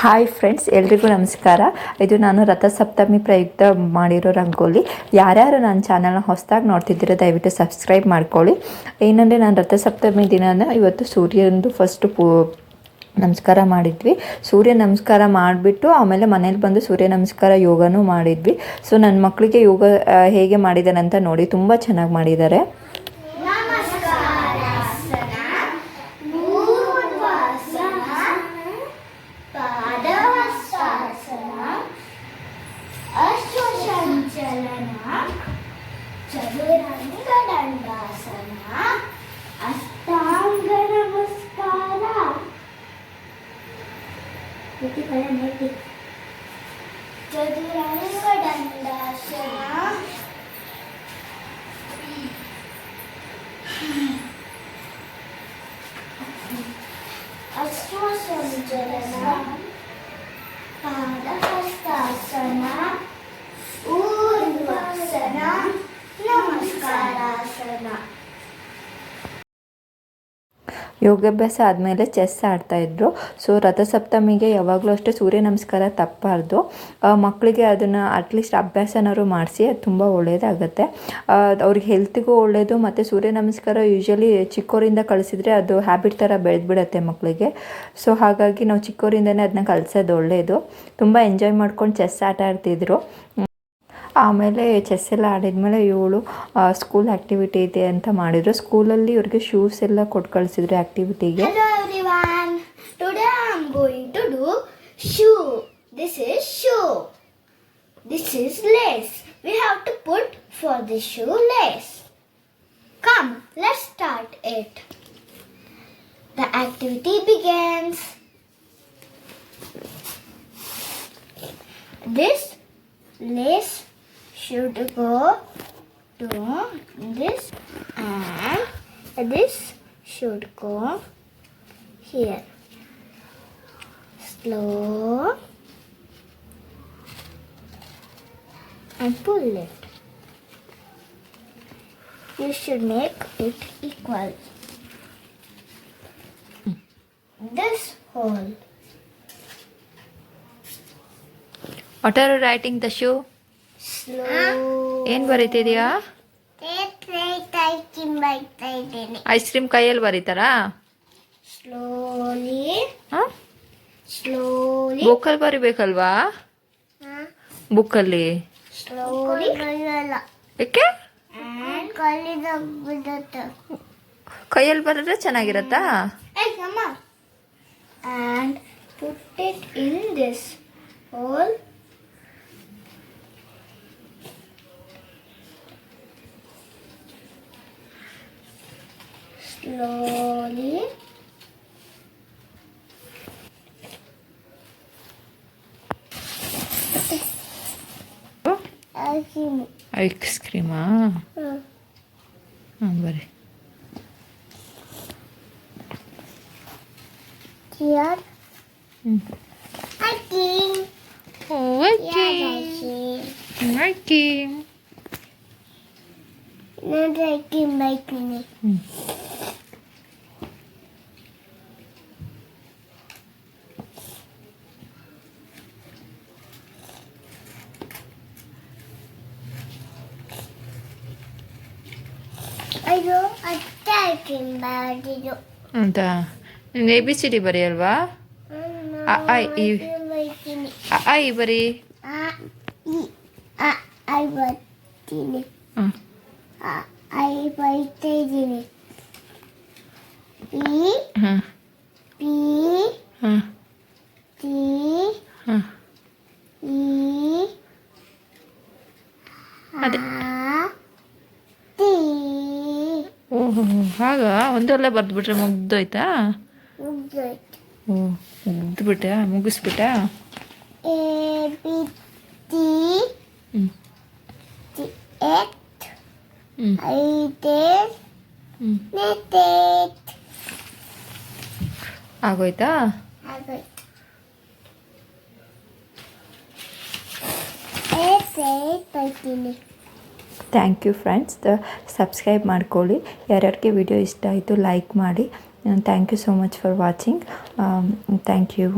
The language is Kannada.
ಹಾಯ್ ಫ್ರೆಂಡ್ಸ್ ಎಲ್ರಿಗೂ ನಮಸ್ಕಾರ. ಇದು ನಾನು ರಥಸಪ್ತಮಿ ಪ್ರಯುಕ್ತ ಮಾಡಿರೋ ರಂಗೋಲಿ. ಯಾರ್ಯಾರು ನನ್ನ ಚಾನಲ್ನ ಹೊಸದಾಗಿ ನೋಡ್ತಿದ್ದೀರೋ ದಯವಿಟ್ಟು ಸಬ್ಸ್ಕ್ರೈಬ್ ಮಾಡ್ಕೊಳ್ಳಿ. ಏನಂದರೆ ನಾನು ರಥಸಪ್ತಮಿ ದಿನನ ಇವತ್ತು ಸೂರ್ಯನದು ಫಸ್ಟು ಪೂ ನಮಸ್ಕಾರ ಮಾಡಿದ್ವಿ. ಸೂರ್ಯ ನಮಸ್ಕಾರ ಮಾಡಿಬಿಟ್ಟು ಆಮೇಲೆ ಮನೇಲಿ ಬಂದು ಸೂರ್ಯ ನಮಸ್ಕಾರ ಯೋಗನೂ ಮಾಡಿದ್ವಿ. ಸೊ ನನ್ನ ಮಕ್ಕಳಿಗೆ ಯೋಗ ಹೇಗೆ ಮಾಡಿದ್ದಾನೆ ಅಂತ ನೋಡಿ, ತುಂಬ ಚೆನ್ನಾಗಿ ಮಾಡಿದ್ದಾರೆ. ಚದುರಂಗದಂಡಾಸನ ಅಷ್ಟಾಂಗ ನಮಸ್ಕಾರ ಚದುರಂಗದಂಡಾಸನ ಅಶ್ವಸಂಚಲನ ಪಾದಹಸ್ತಾಸನ ಯೋಗಾಭ್ಯಾಸ ಆದಮೇಲೆ ಚೆಸ್ ಆಡ್ತಾಯಿದ್ರು ಸೊ ರಥಸಪ್ತಮಿಗೆ ಯಾವಾಗಲೂ ಅಷ್ಟೇ ಸೂರ್ಯ ನಮಸ್ಕಾರ ತಪ್ಪಬಾರ್ದು ಮಕ್ಕಳಿಗೆ ಅದನ್ನು ಅಟ್ಲೀಸ್ಟ್ ಅಭ್ಯಾಸನಾದ್ರು ಮಾಡಿಸಿ, ಅದು ತುಂಬ ಒಳ್ಳೆಯದಾಗತ್ತೆ ಅವ್ರಿಗೆ ಹೆಲ್ತಿಗೂ ಒಳ್ಳೆಯದು ಮತ್ತು ಸೂರ್ಯ ನಮಸ್ಕಾರ ಯೂಶ್ವಲಿ ಚಿಕ್ಕೋರಿಂದ ಕಳಿಸಿದ್ರೆ ಅದು ಹ್ಯಾಬಿಟ್ ಥರ ಬೆಳೆದ್ಬಿಡತ್ತೆ ಮಕ್ಕಳಿಗೆ ಸೊ ಹಾಗಾಗಿ ನಾವು ಚಿಕ್ಕವರಿಂದನೇ ಅದನ್ನ ಕಲಿಸೋದು ಒಳ್ಳೆಯದು ತುಂಬ ಎಂಜಾಯ್ ಮಾಡ್ಕೊಂಡು ಚೆಸ್ ಆಟ ಆಡ್ತಿದ್ರು. ಆಮೇಲೆ ಚೆಸ್ ಎಲ್ಲ ಆಡಿದ್ಮೇಲೆ ಇವಳು ಸ್ಕೂಲ್ ಆ್ಯಕ್ಟಿವಿಟಿ ಇದೆ ಅಂತ ಮಾಡಿದ್ರು ಸ್ಕೂಲಲ್ಲಿ ಇವ್ರಿಗೆ ಶೂಸ್ ಎಲ್ಲ ಕೊಟ್ಟು ಕಳಿಸಿದ್ರು ಆ್ಯಕ್ಟಿವಿಟಿಗೆ. Today I'm going to do shoe. This is shoe. This is lace. We have to put for the shoe lace. Come, let's start it. The activity begins. This lace should go to this and this should go here. Slow and pull it. You should make it equal. This hole. What are you writing the shoe? ಏನು ಬರೀತಿದ್ಯಾ? ಇದ್ದೇನೆ ಐಸ್ ಕ್ರೀಮ್ ಕೈಯಲ್ಲಿ ಬರೀತಾರಾ? ಸ್ಲೋಲಿ ಹಾಂ? ಸ್ಲೋಲಿ ಬುಕ್ಕಲ್ಲಿ ಬರಿಬೇಕಲ್ವಾ? ಬುಕ್ಕಲ್ಲಿ ಏಕೆ? ಕೈಯಲ್ಲಿ ಬರೆದ್ರೆ ಚೆನ್ನಾಗಿರತ್ತಾ? In And put it in this hole. Slowly. Ice ಕ್ರೀಮಾ ಹಾಂ ಬರಿ Here. Hmm. I think. Yeah, I see. Okay Not I can make me. ಅಂತ. ನಿಮ್ಗೆ ಎ ಬಿ ಸಿ ಡಿ ಬರೆಯಲ್ವಾ? ಅ, ಆ, ಇ. ಹ್ಞೂ ಇ ಬರಿ. ಐ ಬರ್ತೀನಿ. ಹ್ಞೂ ಓಹೋ ಹಾಗಾ ಒಂದೆಲ್ಲ ಬರೆದ್ಬಿಟ್ರೆ ಮುಗ್ದೋಯ್ತಾ? ಮುಗ್ದೋಯ್ತು. ಓ ಮುಗ್ದುಬಿಟ್ಟೆ ಮುಗಿಸ್ಬಿಟ್ಟ? ಆಗೋಯ್ತಾ? ಬರ್ತೀನಿ ಥ್ಯಾಂಕ್ ಯು ಫ್ರೆಂಡ್ಸ್ ಸಬ್ಸ್ಕ್ರೈಬ್ ಮಾಡ್ಕೊಳ್ಳಿ. ಯಾರ್ಯಾರಿಗೆ ವಿಡಿಯೋ ಇಷ್ಟ ಆಯಿತು ಲೈಕ್ ಮಾಡಿ. Thank you so much for watching thank you